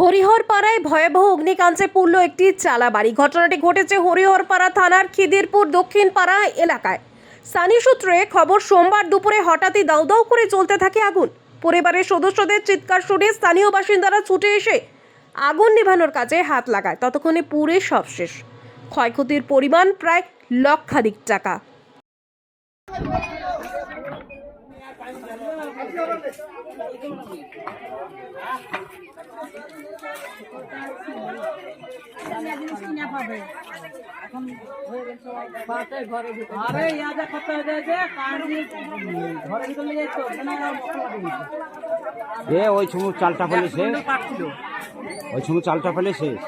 হরিহরপাড়ায় ভয়াবহ অগ্নিকাণ্ডে পুড়ল একটি চালা বাড়ি ঘটনাটি ঘটেছে হরিহরপাড়া থানার খিদিরপুর দক্ষিণ পাড়া এলাকায়। স্থানীয় সূত্রে খবর, সোমবার দুপুরে হঠাৎই দাউ দাউ করে চলতে থাকে আগুন। পরিবারের সদস্যদের চিৎকার শুনে স্থানীয় বাসিন্দারা ছুটে এসে আগুন নেভানোর কাজে হাত লাগায়। ততক্ষণে পুরে সব শেষ। ক্ষয়ক্ষতির পরিমাণ প্রায় লক্ষাধিক টাকা। আরে হয়ে যায় ভিতরে এ ওই সময় চালটা ফেলে শেষ। ওই সময় চালটা ফেলে শেষ।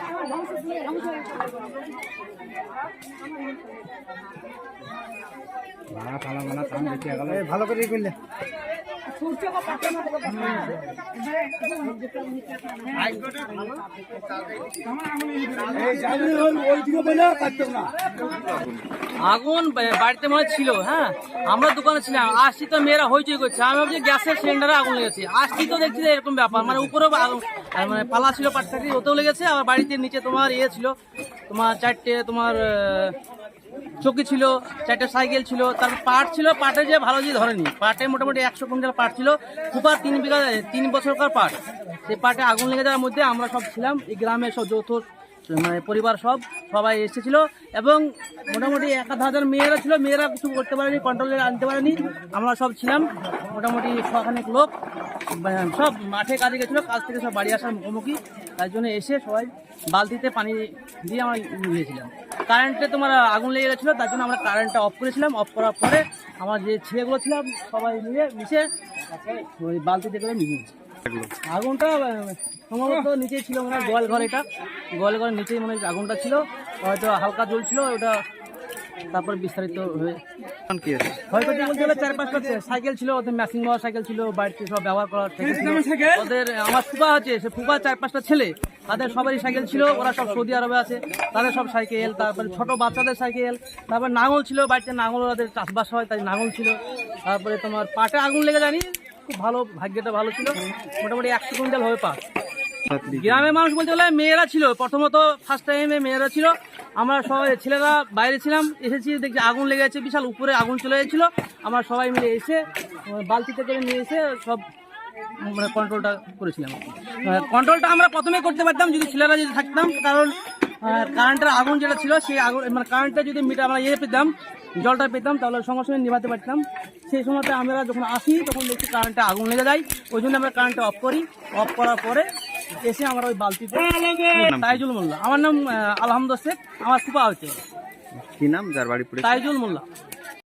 ভালো করে করলে আগুন বাড়িতে মনে ছিল হ্যাঁ? আমরা দোকানে ছিলাম আসছি তো মেয়েরা হইচই করছে। আমি ভাবছি গ্যাসের সিলিন্ডারে আগুন লেগেছে। আসছি তো দেখছি এরকম ব্যাপার। মানে উপরেও মানে পালা ছিল পাটকাটি ওতেও লেগেছে, আবার বাড়িতে নিচে তোমার ইয়ে ছিল, তোমার চারটে, তোমার চকি ছিল, চারটে সাইকেল ছিল, তারপর পাট ছিল, পাটে যে ভালো যে ধরেনি। পাটে মোটামুটি একশো কুইন্টাল পাট ছিল কুপার তিন বিঘা, তিন বছরকার পাট। সেই পাটে আগুন লেগে যাওয়ার মধ্যে আমরা সব ছিলাম, এই গ্রামের সব যৌথ মানে পরিবার সব, সবাই এসেছিল এবং মোটামুটি এক হাজার মেয়েরা ছিল, মেয়েরা কিছু করতে পারেনি কন্ট্রোলে আনতে পারেনি, আমরা সব ছিলাম, মোটামুটি ছখানেক লোক মানে সব মাঠে কাজে গেছিল, কাজ থেকে সব বাড়ি আসার মুখোমুখি, তার জন্য এসে সবাই বালতিতে পানি দিয়ে আমরা নিয়েছিলাম। কারেন্টে তোমার আগুন লেগে গেছিল, তার জন্য আমরা কারেন্টটা অফ করেছিলাম। অফ করার পরে আমার যে ছেলেগুলো ছিলাম, সবাই মিলে মিশে ওই বালতিতে করে নিয়ে আগুনটা সম্ভবত নিচে ছিল মনে হয় গোয়াল ঘর এটা। গোয়াল ঘরের নিচেই মনে আগুনটা ছিল। হয়তো হালকা জ্বলছিল, ওটা তারপর বিস্তারিত হয়ে ক্ষয়ক্ষতি বলতে গেলে চার পাঁচটা সাইকেল ছিল ওদের সাইকেল ছিল বাড়িতে সব ব্যবহার ওদের আমার ফুপা আছে সে ফুপা চার পাঁচটা ছেলে। তাদের সবারই সাইকেল ছিল ওরা সব সৌদি আরবে আছে। তাদের সব সাইকেল তারপরে ছোট বাচ্চাদের সাইকেল তারপর নাঙল ছিল বাড়িতে নাঙল ওদের চাষবাস হয় তাই নাঙল ছিল। তারপরে তোমার পাটে আগুন লেগে জানি খুব ভালো ভাগ্যটা ভালো ছিল। মোটামুটি একশো কুইন্টাল হয়ে পাট গ্রামের মানুষ বলতে গেলে মেয়েরা ছিল প্রথমত ফার্স্ট টাইমে মেয়েরা ছিল। আমরা সবাই ছেলেরা বাইরে ছিলাম, এসেছি, দেখছি আগুন লেগে গেছে বিশাল উপরে আগুন চলে গেছিল আমরা সবাই মিলে এসে বালতিতে করে নিয়ে এসে সব মানে কন্ট্রোলটা করেছিলাম। কন্ট্রোলটা আমরা প্রথমে করতে পারতাম যদি ছেলেরা যদি থাকতাম, কারণ কারেন্টের আগুন যেটা ছিল, সেই আগুন মানে কারেন্টটা যদি মিটার, আমরা ইয়ে পেতাম, জলটা পেতাম, তাহলে সঙ্গে সঙ্গে নিভাতে পারতাম। সেই সময়তে আমরা যখন আসি, তখন দেখছি কারেন্টে আগুন লেগে যায়, ওই জন্য আমরা কারেন্টটা অফ করি। অফ করার পরে এসে আমার ওই বালতিতে তাইজুল মোল্লা। আমার নাম আলহামদ শেখ আমার সুপা হচ্ছে। কি নাম? যার বাড়ি তাইজুল মোল্লা।